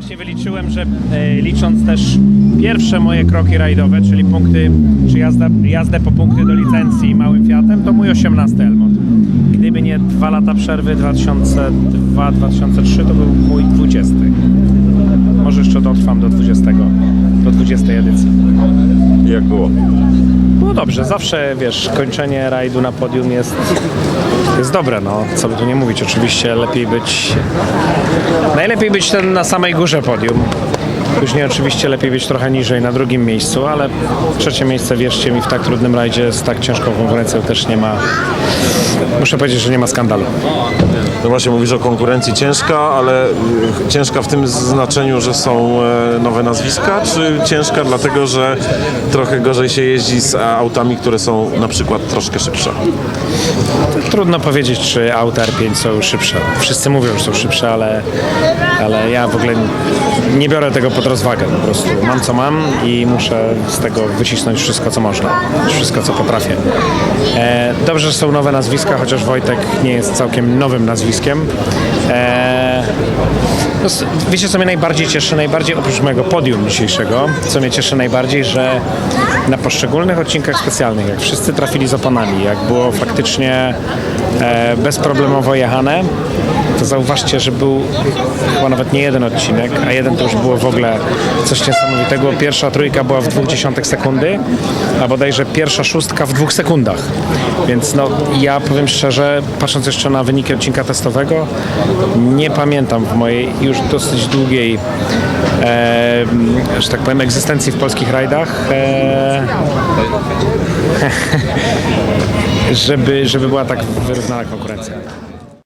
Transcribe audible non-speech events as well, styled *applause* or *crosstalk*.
właśnie wyliczyłem, że e, licząc też pierwsze moje kroki rajdowe, czyli punkty, czy jazda, jazdę po punkty do licencji małym Fiatem, to mój 18 Elmot. Gdyby nie dwa lata przerwy 2002-2003, to był mój 20. Może jeszcze dotrwam do 20, do 20 edycji. Jak było? No dobrze, zawsze wiesz, kończenie rajdu na podium jest, jest dobre, no co by tu nie mówić, oczywiście lepiej być, najlepiej być ten na samej górze podium. Później oczywiście lepiej być trochę niżej na drugim miejscu, ale trzecie miejsce, wierzcie mi, w tak trudnym rajdzie z tak ciężką konkurencją też nie ma, muszę powiedzieć, że nie ma skandalu. No właśnie mówisz o konkurencji ciężka, ale y, ciężka w tym znaczeniu, że są e, nowe nazwiska, czy ciężka dlatego, że trochę gorzej się jeździ z autami, które są na przykład troszkę szybsze? Trudno powiedzieć, czy auta R5 są szybsze. Wszyscy mówią, że są szybsze, ale, ale ja w ogóle nie biorę tego pod rozwagę. Po prostu mam co mam i muszę z tego wycisnąć wszystko, co można. Wszystko, co potrafię. E, dobrze, że są nowe nazwiska, chociaż Wojtek nie jest całkiem nowym nazwiskiem. E, no, s- wiecie, co mnie najbardziej cieszy? Najbardziej oprócz mojego podium dzisiejszego, co mnie cieszy najbardziej, że na poszczególnych odcinkach specjalnych, jak wszyscy trafili z oponami, jak było faktycznie e, bezproblemowo jechane, to zauważcie, że był chyba nawet nie jeden odcinek, a jeden to już było w ogóle coś niesamowitego. Pierwsza trójka była w dwóch dziesiątych sekundy, a bodajże pierwsza szóstka w dwóch sekundach. Więc no, ja powiem szczerze, patrząc jeszcze na wyniki odcinka testowego, nie pamiętam w mojej już dosyć długiej, e, że tak powiem, egzystencji w polskich rajdach, e, *laughs* żeby, żeby była tak wyrównana konkurencja.